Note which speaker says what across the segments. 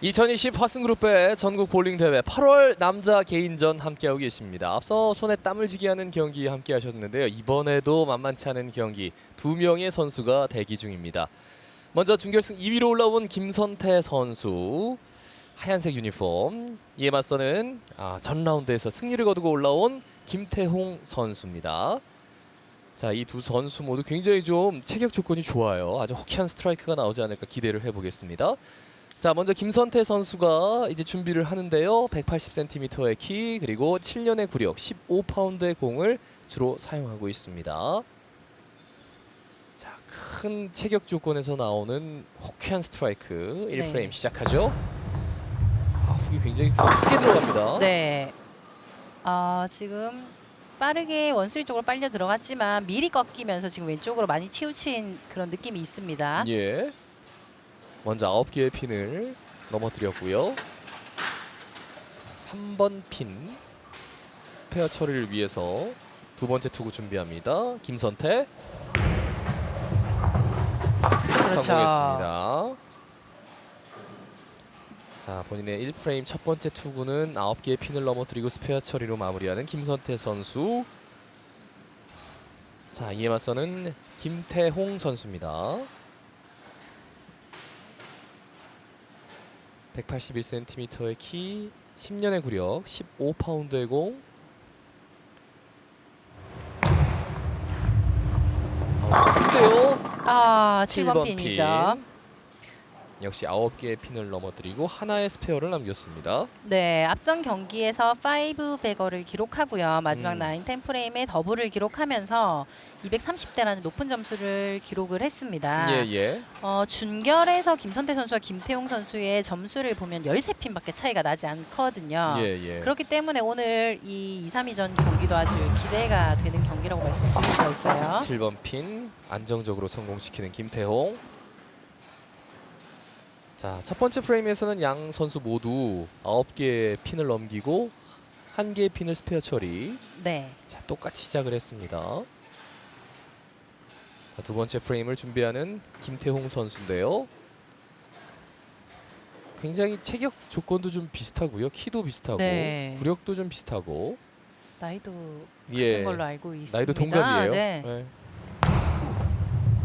Speaker 1: 2020 화승그룹의 전국 볼링 대회 8월 남자 개인전 함께하고 계십니다. 앞서 손에 땀을 쥐게 하는 경기 함께하셨는데요. 이번에도 만만치 않은 경기 두 명의 선수가 대기 중입니다. 먼저 준결승 2위로 올라온 김선태 선수 하얀색 유니폼 이에 맞서는 아, 전 라운드에서 승리를 거두고 올라온 김태홍 선수입니다. 자, 이 두 선수 모두 굉장히 좀 체격 조건이 좋아요. 아주 호키한 스트라이크가 나오지 않을까 기대를 해보겠습니다. 자, 먼저 김선태 선수가 이제 준비를 하는데요. 180cm의 키 그리고 7년의 구력, 15파운드의 공을 주로 사용하고 있습니다. 자, 큰 체격 조건에서 나오는 호쾌한 스트라이크 1프레임
Speaker 2: 네.
Speaker 1: 시작하죠. 아, 훅이 굉장히 크게 들어갑니다.
Speaker 2: 네. 어, 지금 빠르게 원수리 쪽으로 빨려 들어갔지만 미리 꺾이면서 지금 왼쪽으로 많이 치우친 그런 느낌이 있습니다.
Speaker 1: 예. 먼저 아홉 개의 핀을 넘어뜨렸고요. 자, 3번 핀 스페어 처리를 위해서 두 번째 투구 준비합니다. 김선태
Speaker 2: 그렇죠.
Speaker 1: 성공했습니다. 자 본인의 1프레임 첫 번째 투구는 9개의 핀을 넘어뜨리고 스페어 처리로 마무리하는 김선태 선수. 자 이에 맞서는 김태홍 선수입니다. 181cm의 키, 10년의 구력, 15파운드의 공. 아, 큰데요?
Speaker 2: 아, 7번,
Speaker 1: 7번
Speaker 2: 핀이죠.
Speaker 1: 핀. 역시 9개의 핀을 넘어뜨리고 하나의 스페어를 남겼습니다.
Speaker 2: 네, 앞선 경기에서 5 베거를 기록하고요. 마지막
Speaker 1: 음.
Speaker 2: 나인 10 프레임에 더블을 기록하면서 230대라는 높은 점수를 기록을 했습니다.
Speaker 1: 예, 예.
Speaker 2: 어, 준결에서 김선태 선수와 김태용 선수의 점수를 보면 13핀밖에 차이가 나지 않거든요.
Speaker 1: 예, 예.
Speaker 2: 그렇기 때문에 오늘 이 2, 3위전 경기도 아주 기대가 되는 경기라고 말씀드릴 수가 있어요.
Speaker 1: 7번 핀 안정적으로 성공시키는 김태홍. 자, 첫 번째 프레임에서는 양 선수 모두 9개의 핀을 넘기고 한 개의 핀을 스페어 처리.
Speaker 2: 네.
Speaker 1: 자, 똑같이 시작을 했습니다. 자, 두 번째 프레임을 준비하는 김태홍 선수인데요. 굉장히 체격 조건도 좀 비슷하고요. 키도 비슷하고
Speaker 2: 네.
Speaker 1: 구력도 좀 비슷하고
Speaker 2: 나이도
Speaker 1: 예.
Speaker 2: 같은 걸로 알고 있습니다.
Speaker 1: 나이도 동갑이에요.
Speaker 2: 네.
Speaker 1: 네.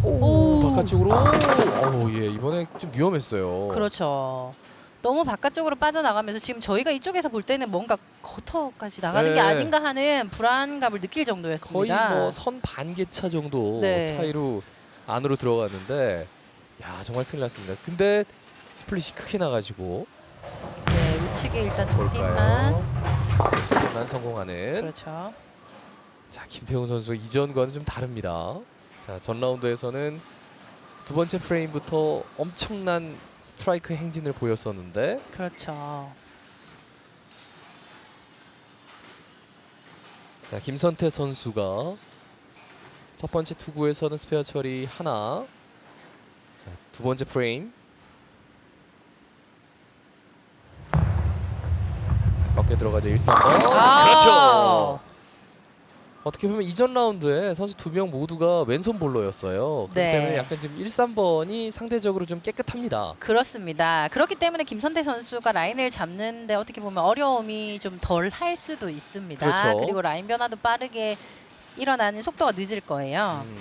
Speaker 2: 오.
Speaker 1: 오, 바깥쪽으로. 오, 예, 이번에 좀 위험했어요.
Speaker 2: 그렇죠. 너무 바깥쪽으로 빠져나가면서 지금 저희가 이쪽에서 볼 때는 뭔가 커터까지 나가는
Speaker 1: 네.
Speaker 2: 게 아닌가 하는 불안감을 느낄
Speaker 1: 거의
Speaker 2: 정도였습니다.
Speaker 1: 뭐 선 반개차 정도
Speaker 2: 네.
Speaker 1: 사이로 안으로 들어갔는데, 야 정말 큰일 났습니다. 근데 스플릿이 크게 나가지고
Speaker 2: 네, 우측에 일단 두 핀만.
Speaker 1: 볼까요? 난 성공하는.
Speaker 2: 그렇죠.
Speaker 1: 자 김태훈 선수 이전과는 좀 다릅니다. 자 전 라운드에서는 두 번째 프레임부터 엄청난 스트라이크 행진을 보였었는데.
Speaker 2: 그렇죠.
Speaker 1: 자 김선태 선수가 첫 번째 투구에서는 스페어 처리 하나. 자, 두 번째 프레임. 자, 꺾여 들어가죠 1, 3번
Speaker 2: 아!
Speaker 1: 그렇죠 어떻게 보면 이전 라운드에 선수 두 명 모두가 왼손 볼러였어요 그렇기
Speaker 2: 네.
Speaker 1: 때문에 약간 지금 1, 3번이 상대적으로 좀 깨끗합니다
Speaker 2: 그렇습니다. 그렇기 때문에 김선태 선수가 라인을 잡는데 어떻게 보면 어려움이 좀 덜 할 수도 있습니다.
Speaker 1: 그렇죠.
Speaker 2: 그리고 라인 변화도 빠르게 일어나는 속도가 늦을 거예요.
Speaker 1: 음.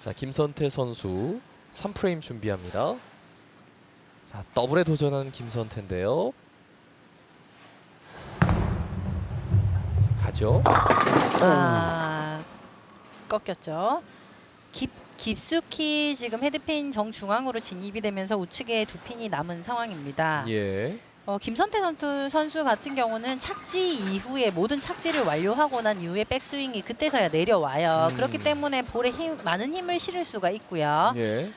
Speaker 1: 자 김선태 선수 3프레임 준비합니다. 자 더블에 도전하는 김선태인데요. 가죠.
Speaker 2: 아, 꺾였죠. 깊, 깊숙이 지금 헤드핀 정중앙으로 진입이 되면서 우측에 두 핀이 남은 상황입니다.
Speaker 1: 예.
Speaker 2: 어, 김선태 선수, 선수 같은 경우는 착지 이후에 모든 착지를 완료하고 난 이후에 백스윙이 그때서야 내려와요.
Speaker 1: 음.
Speaker 2: 그렇기 때문에 볼에 힘, 많은 힘을 실을 수가 있고요.
Speaker 1: 예.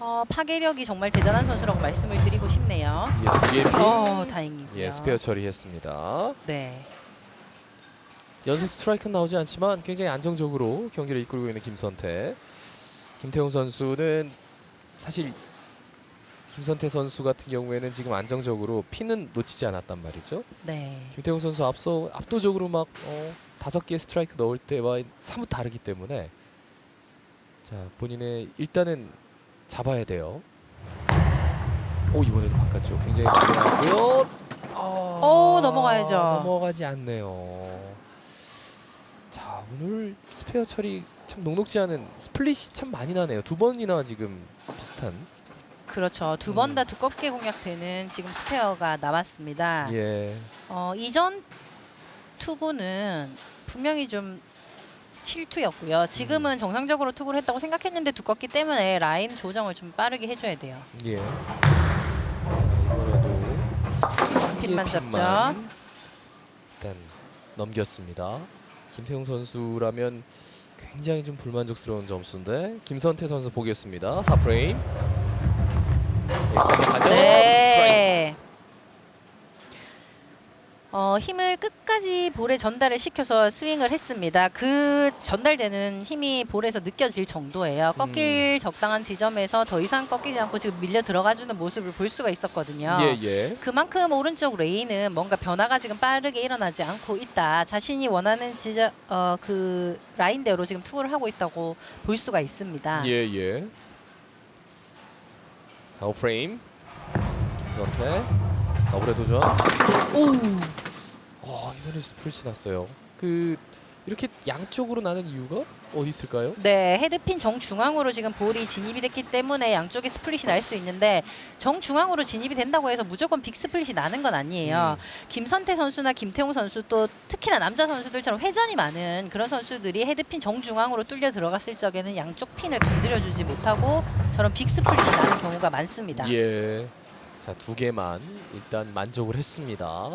Speaker 2: 어, 파괴력이 정말 대단한 선수라고 말씀을 드리고 싶네요.
Speaker 1: 예. 핀.
Speaker 2: 어, 다행이고요.
Speaker 1: 예. 스페어 처리했습니다.
Speaker 2: 네.
Speaker 1: 연속 스트라이크는 나오지 않지만 굉장히 안정적으로 경기를 이끌고 있는 김선태. 김태웅 선수는 사실 김선태 선수 같은 경우에는 지금 안정적으로 핀은 놓치지 않았단 말이죠.
Speaker 2: 네.
Speaker 1: 김태웅 선수 앞서 압도적으로 막 어, 다섯 개의 스트라이크 넣을 때와 사뭇 다르기 때문에 자 본인의 일단은 잡아야 돼요. 오 이번에도 바깥쪽 굉장히 많이 나고요.
Speaker 2: 오, 넘어가야죠.
Speaker 1: 넘어가지 않네요. 자 오늘 스페어 처리 참 녹록지 않은 스플릿이 참 많이 나네요. 두 번이나 지금 비슷한.
Speaker 2: 그렇죠. 두번
Speaker 1: 음.
Speaker 2: 다 두껍게 공략되는 지금 스페어가 나왔습니다.
Speaker 1: 예.
Speaker 2: 어, 이전 투구는 분명히 좀 실투였고요. 지금은
Speaker 1: 음.
Speaker 2: 정상적으로 투구를 했다고 생각했는데 두껍기 때문에 라인 조정을 좀 빠르게 해줘야 돼요.
Speaker 1: 예. 이번에도
Speaker 2: 핀만
Speaker 1: 예,
Speaker 2: 잡죠.
Speaker 1: 일단 넘겼습니다. 김태용 선수라면 굉장히 좀 불만족스러운 점수인데 김선태 선수 보겠습니다. 4프레임. 엑스한번 가죠. 스트라이크.
Speaker 2: 네. 어, 힘을 끝까지 볼에 전달을 시켜서 스윙을 했습니다. 그 전달되는 힘이 볼에서 느껴질 정도예요. 꺾일
Speaker 1: 음.
Speaker 2: 적당한 지점에서 더 이상 꺾이지 않고 지금 밀려 들어가주는 모습을 볼 수가 있었거든요.
Speaker 1: 예, 예.
Speaker 2: 그만큼 오른쪽 레인은 뭔가 변화가 지금 빠르게 일어나지 않고 있다. 자신이 원하는 지점 어, 그 라인대로 지금 투구를 하고 있다고 볼 수가 있습니다.
Speaker 1: 예, 예. 자, 5프레임. 김선태. 더블의 도전.
Speaker 2: 오.
Speaker 1: 어, 이번에 스프릿이 났어요. 그 이렇게 양쪽으로 나는 이유가 어디 있을까요?
Speaker 2: 네, 헤드핀 정중앙으로 지금 볼이 진입이 됐기 때문에 양쪽에 스플릿이 날 수 있는데 정중앙으로 진입이 된다고 해서 무조건 빅 스플릿이 나는 건 아니에요.
Speaker 1: 음.
Speaker 2: 김선태 선수나 김태용 선수 또 특히나 남자 선수들처럼 회전이 많은 그런 선수들이 헤드핀 정중앙으로 뚫려 들어갔을 적에는 양쪽 핀을 건드려주지 못하고 저런 빅 스플릿이 나는 경우가 많습니다.
Speaker 1: 예. 자, 두 개만 일단 만족을 했습니다.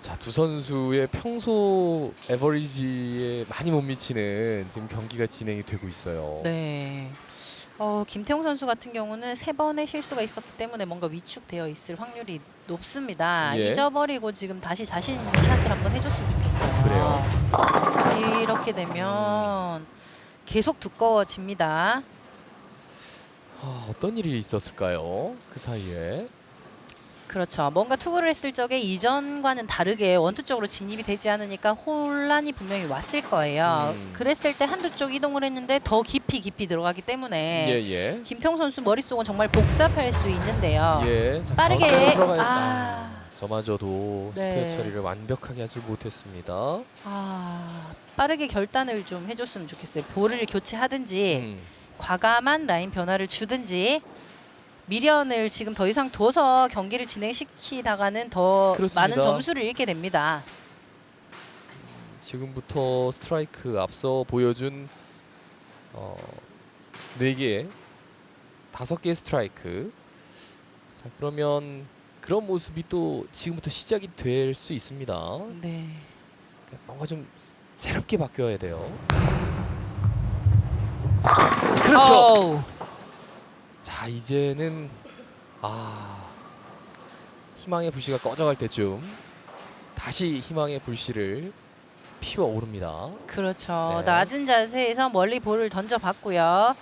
Speaker 1: 자, 두 선수의 평소 에버리지에 많이 못 미치는 지금 경기가 진행이 되고 있어요.
Speaker 2: 네. 어, 김태용 선수 같은 경우는 세 번의 실수가 있었기 때문에 뭔가 위축되어 있을 확률이 높습니다.
Speaker 1: 예.
Speaker 2: 잊어버리고 지금 다시 자신 있는 샷을 한번 해줬으면 좋겠어요.
Speaker 1: 그래요.
Speaker 2: 이렇게 되면 계속 두꺼워집니다.
Speaker 1: 아, 어떤 일이 있었을까요? 그 사이에.
Speaker 2: 그렇죠. 뭔가 투구를 했을 적에 이전과는 다르게 원투 쪽으로 진입이 되지 않으니까 혼란이 분명히 왔을 거예요.
Speaker 1: 음.
Speaker 2: 그랬을 때 한두 쪽 이동을 했는데 더 깊이 깊이 들어가기 때문에
Speaker 1: 예, 예.
Speaker 2: 김태용 선수 머릿속은 정말 복잡할 수 있는데요.
Speaker 1: 예. 자,
Speaker 2: 빠르게
Speaker 1: 들어가야-
Speaker 2: 아.
Speaker 1: 저마저도
Speaker 2: 네.
Speaker 1: 스페어 처리를 완벽하게 하지 못했습니다.
Speaker 2: 아 빠르게 결단을 좀 해줬으면 좋겠어요. 볼을 교체하든지
Speaker 1: 음.
Speaker 2: 과감한 라인 변화를 주든지 미련을 지금 더 이상 둬서 경기를 진행시키다가는 더
Speaker 1: 그렇습니다.
Speaker 2: 많은 점수를 잃게 됩니다.
Speaker 1: 지금부터 스트라이크 앞서 보여준 어, 4개, 5개의 스트라이크. 자, 그러면 그런 모습이 또 지금부터 시작이 될 수 있습니다.
Speaker 2: 네.
Speaker 1: 뭔가 좀 새롭게 바뀌어야 돼요. 그렇죠.
Speaker 2: 어우,
Speaker 1: 자, 이제는 아 희망의 불씨가 꺼져갈 때쯤 다시 희망의 불씨를 피워 오릅니다.
Speaker 2: 그렇죠.
Speaker 1: 네.
Speaker 2: 낮은 자세에서 멀리 볼을 던져봤고요.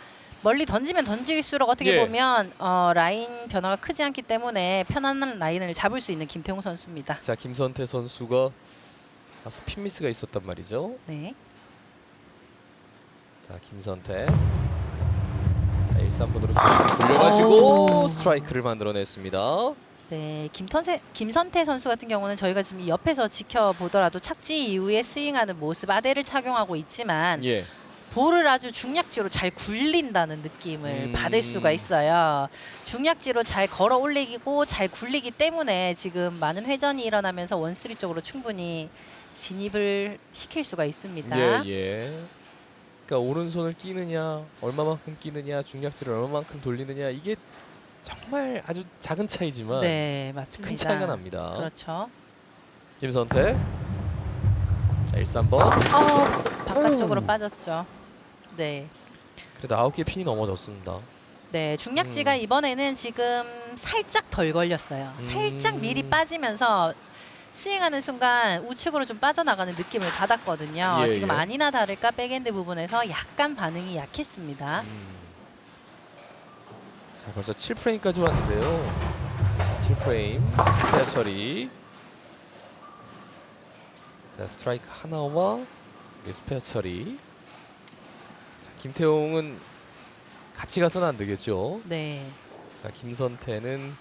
Speaker 2: 멀리 던지면 던질수록 어떻게
Speaker 1: 예.
Speaker 2: 보면 어, 라인 변화가 크지 않기 때문에 편안한 라인을 잡을 수 있는 김태용 선수입니다.
Speaker 1: 자 김선태 선수가 다소 핀 미스가 있었단 말이죠.
Speaker 2: 네.
Speaker 1: 자 김선태 자 1, 3분으로 돌려가지고
Speaker 2: 오.
Speaker 1: 스트라이크를 만들어냈습니다.
Speaker 2: 네, 김선태, 김선태 선수 같은 경우는 저희가 지금 이 옆에서 지켜보더라도 착지 이후에 스윙하는 모습 아대를 착용하고 있지만
Speaker 1: 예.
Speaker 2: 볼을 아주 중약지로 잘 굴린다는 느낌을
Speaker 1: 음.
Speaker 2: 받을 수가 있어요. 중약지로 잘 걸어 올리고 잘 굴리기 때문에 지금 많은 회전이 일어나면서 원스리 쪽으로 충분히 진입을 시킬 수가 있습니다.
Speaker 1: 예 예. 그러니까 오른손을 끼느냐 얼마만큼 끼느냐 중략지를 얼마만큼 돌리느냐 이게 정말 아주 작은 차이지만
Speaker 2: 네, 맞습니다.
Speaker 1: 큰 차이가 납니다.
Speaker 2: 그렇죠.
Speaker 1: 김선태 자 1, 3번
Speaker 2: 어, 바깥쪽으로
Speaker 1: 오.
Speaker 2: 빠졌죠. 네.
Speaker 1: 그래도 아홉 개 핀이 넘어졌습니다.
Speaker 2: 네, 중략지가
Speaker 1: 음.
Speaker 2: 이번에는 지금 살짝 덜 걸렸어요. 살짝
Speaker 1: 음.
Speaker 2: 미리 빠지면서 스윙하는 순간 우측으로 좀 빠져나가는 느낌을 받았거든요.
Speaker 1: 예,
Speaker 2: 지금
Speaker 1: 예.
Speaker 2: 아니나 다를까 백엔드 부분에서 약간 반응이 약했습니다.
Speaker 1: 음. 자 벌써 7프레임까지 왔는데요. 7프레임 스페어 처리. 자 스트라이크 하나와 스페어 처리. 자, 김태용은 같이 가서는 안 되겠죠.
Speaker 2: 네.
Speaker 1: 자 김선태는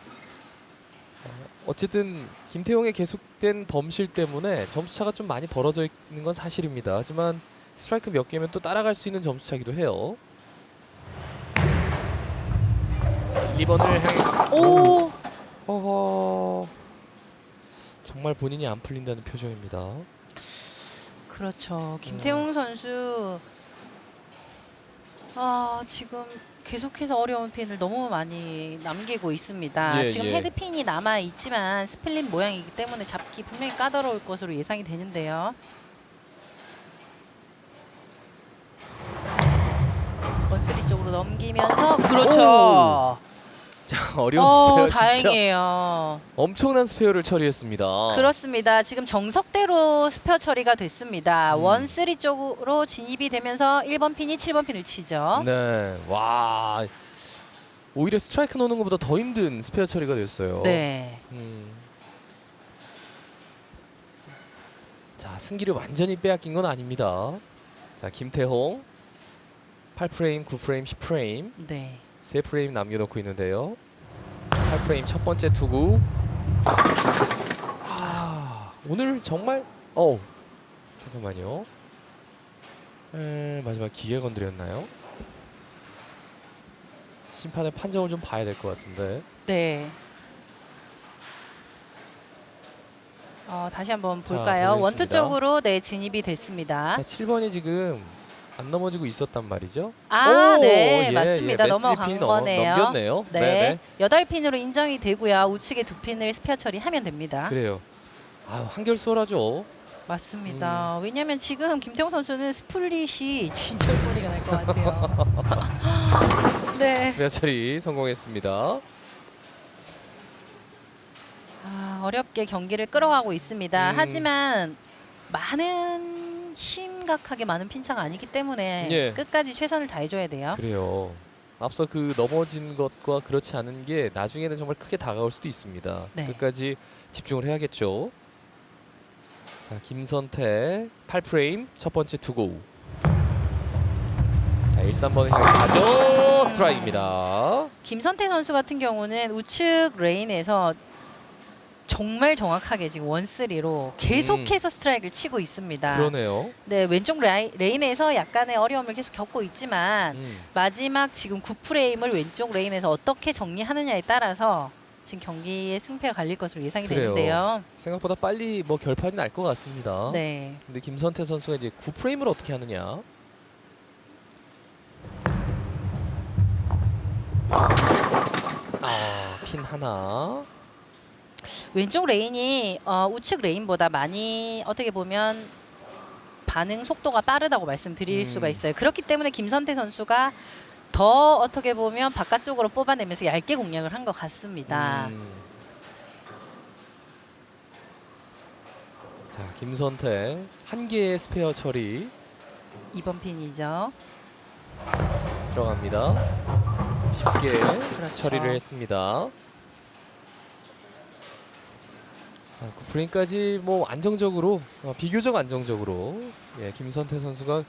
Speaker 1: 어, 어쨌든 김태용의 계속된 범실 때문에 점수차가 좀 많이 벌어져 있는 건 사실입니다. 하지만 스트라이크 몇 개면 또 따라갈 수 있는 점수차기도 해요. 자 2번을 향해
Speaker 2: 오!
Speaker 1: 어허 정말 본인이 안 풀린다는 표정입니다.
Speaker 2: 그렇죠. 김태웅 선수 아, 지금 계속해서 어려운 핀을 너무 많이 남기고 있습니다.
Speaker 1: 예,
Speaker 2: 지금
Speaker 1: 예.
Speaker 2: 헤드핀이 남아 있지만 스플릿 모양이기 때문에 잡기 분명히 까다로울 것으로 예상이 되는데요. 원쓰리 쪽으로 넘기면서 그렇죠.
Speaker 1: 자 어려운
Speaker 2: 어,
Speaker 1: 스페어 진짜
Speaker 2: 다행이에요.
Speaker 1: 엄청난 스페어를 처리했습니다.
Speaker 2: 그렇습니다. 지금 정석대로 스페어 처리가 됐습니다.
Speaker 1: 음.
Speaker 2: 원 쓰리 쪽으로 진입이 되면서 1번 핀이 7번 핀을 치죠.
Speaker 1: 네, 와 오히려 스트라이크 노는 것보다 더 힘든 스페어 처리가 됐어요.
Speaker 2: 네.
Speaker 1: 음. 자 승기를 완전히 빼앗긴 건 아닙니다. 자 김태홍 8프레임, 9프레임, 10프레임
Speaker 2: 네.
Speaker 1: 세 프레임 남겨놓고 있는데요. 8프레임 첫 번째 투구. 아 오늘 정말 어 잠깐만요. 에, 마지막 기계 건드렸나요? 심판의 판정을 좀 봐야 될 것 같은데.
Speaker 2: 네. 어, 다시 한번
Speaker 1: 자,
Speaker 2: 볼까요? 원투
Speaker 1: 보겠습니다.
Speaker 2: 쪽으로 네 진입이 됐습니다.
Speaker 1: 자 7번이 지금 안 넘어지고 있었단 말이죠.
Speaker 2: 아,
Speaker 1: 오,
Speaker 2: 네,
Speaker 1: 예,
Speaker 2: 맞습니다.
Speaker 1: 예,
Speaker 2: 넘어간
Speaker 1: 핀
Speaker 2: 거네요.
Speaker 1: 넘겼네요.
Speaker 2: 네,
Speaker 1: 네네.
Speaker 2: 여덟 핀으로 인정이 되고요. 우측에 두 핀을 스페어 처리하면 됩니다.
Speaker 1: 그래요. 아 한결 수월하죠.
Speaker 2: 맞습니다.
Speaker 1: 음.
Speaker 2: 왜냐하면 지금 김태형 선수는 스플릿이 진절머리가 날 것 같아요. 네.
Speaker 1: 스페어 처리 성공했습니다.
Speaker 2: 아, 어렵게 경기를 끌어가고 있습니다.
Speaker 1: 음.
Speaker 2: 하지만 많은 심각하게 많은 핀차가 아니기 때문에
Speaker 1: 예.
Speaker 2: 끝까지 최선을 다해줘야 돼요.
Speaker 1: 그래요. 앞서 그 넘어진 것과 그렇지 않은 게 나중에는 정말 크게 다가올 수도 있습니다.
Speaker 2: 네.
Speaker 1: 끝까지 집중을 해야겠죠. 자, 김선태 8프레임 첫 번째 투구. 자, 1, 3번을 향해 가죠. 스트라이크입니다.
Speaker 2: 김선태 선수 같은 경우는 우측 레인에서 정말 정확하게 지금 원쓰리로 계속해서 스트라이크를 치고 있습니다.
Speaker 1: 음. 그러네요.
Speaker 2: 네, 왼쪽 라이, 레인에서 약간의 어려움을 계속 겪고 있지만
Speaker 1: 음.
Speaker 2: 마지막 지금 9프레임을 왼쪽 레인에서 어떻게 정리하느냐에 따라서 지금 경기의 승패가 갈릴 것으로 예상이
Speaker 1: 그래요.
Speaker 2: 되는데요.
Speaker 1: 생각보다 빨리 뭐 결판이 날 것 같습니다.
Speaker 2: 네.
Speaker 1: 근데 김선태 선수가 이제 9프레임을 어떻게 하느냐? 아, 핀 하나.
Speaker 2: 왼쪽 레인이 어, 우측 레인보다 많이 어떻게 보면 반응 속도가 빠르다고 말씀드릴
Speaker 1: 음.
Speaker 2: 수가 있어요. 그렇기 때문에 김선태 선수가 더 어떻게 보면 바깥쪽으로 뽑아내면서 얇게 공략을 한 것 같습니다.
Speaker 1: 음. 자, 김선태 한 개의 스페어 처리
Speaker 2: 이번 핀이죠.
Speaker 1: 들어갑니다. 쉽게
Speaker 2: 그렇죠.
Speaker 1: 처리를 했습니다. 자, 구프레임까지 뭐 안정적으로 어, 비교적 안정적으로 예, 김선태 선수가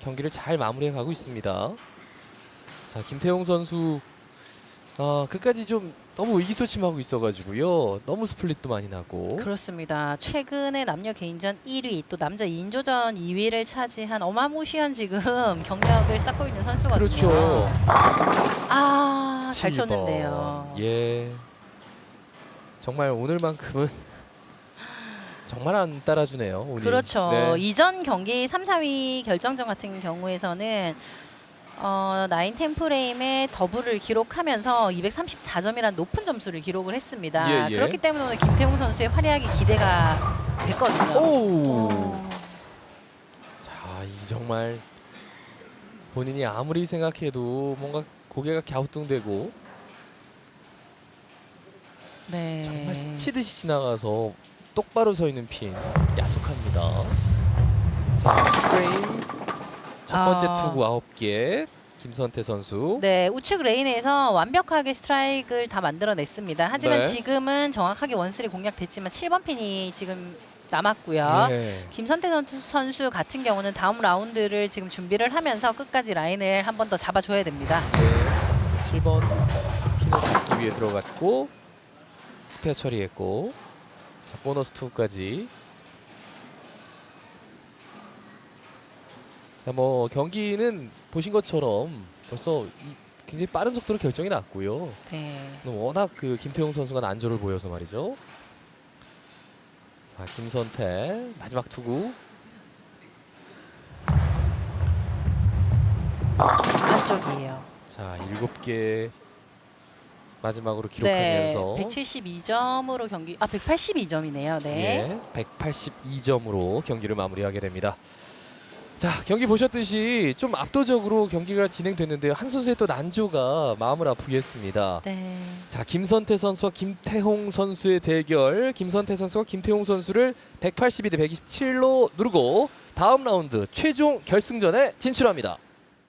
Speaker 1: 경기를 잘 마무리해 가고 있습니다. 자, 김태용 선수 어, 끝까지 좀 너무 의기소침하고 있어가지고요. 너무 스플릿도 많이 나고.
Speaker 2: 그렇습니다. 최근에 남녀 개인전 1위 또 남자 2인조전 2위를 차지한 어마무시한 지금 경력을 쌓고 있는 선수거든요.
Speaker 1: 그렇죠.
Speaker 2: 아, 잘
Speaker 1: 7번.
Speaker 2: 쳤는데요.
Speaker 1: 예. 정말 오늘만큼은 정말 안 따라주네요. 오늘.
Speaker 2: 그렇죠.
Speaker 1: 네.
Speaker 2: 이전 경기 3, 4위 결정전 같은 경우에서는 어, 나인 템프레임의 더블을 기록하면서 234점이라는 높은 점수를 기록을 했습니다.
Speaker 1: 예, 예.
Speaker 2: 그렇기 때문에 오늘 김태웅 선수의 활약이 기대가 됐거든요.
Speaker 1: 오.
Speaker 2: 어,
Speaker 1: 자, 이 정말 본인이 아무리 생각해도 뭔가 고개가 갸우뚱대고
Speaker 2: 네.
Speaker 1: 정말 스치듯이 지나가서 똑바로 서 있는 핀 야속합니다. 자, 프레임 첫 번째
Speaker 2: 아.
Speaker 1: 투구 아홉 개 김선태 선수.
Speaker 2: 네, 우측 레인에서 완벽하게 스트라이크를 다 만들어냈습니다. 하지만
Speaker 1: 네.
Speaker 2: 지금은 정확하게 원스리 공략됐지만 7번 핀이 지금 남았고요.
Speaker 1: 네.
Speaker 2: 김선태 선수, 선수 같은 경우는 다음 라운드를 지금 준비를 하면서 끝까지 라인을 한 번 더 잡아줘야 됩니다.
Speaker 1: 네. 7번 핀을 잡기 위해 들어갔고 스페어 처리했고 자, 보너스 2까지 자 뭐 경기는 보신 것처럼 벌써 이 굉장히 빠른 속도로 결정이 났고요.
Speaker 2: 네.
Speaker 1: 워낙 그 김태용 선수가 난조를 보여서 말이죠. 자 김선태 마지막 투구
Speaker 2: 안쪽이에요.
Speaker 1: 자 일곱 개 마지막으로
Speaker 2: 네.
Speaker 1: 기록하면서
Speaker 2: 172점으로 경기 아 182점이네요. 네.
Speaker 1: 예, 182점으로 경기를 마무리하게 됩니다. 자 경기 보셨듯이 좀 압도적으로 경기가 진행됐는데요. 한 선수의 또 난조가 마음을 아프게 했습니다.
Speaker 2: 네.
Speaker 1: 자 김선태 선수와 김태홍 선수의 대결. 김선태 선수가 김태홍 선수를 182 대 127로 누르고 다음 라운드 최종 결승전에 진출합니다.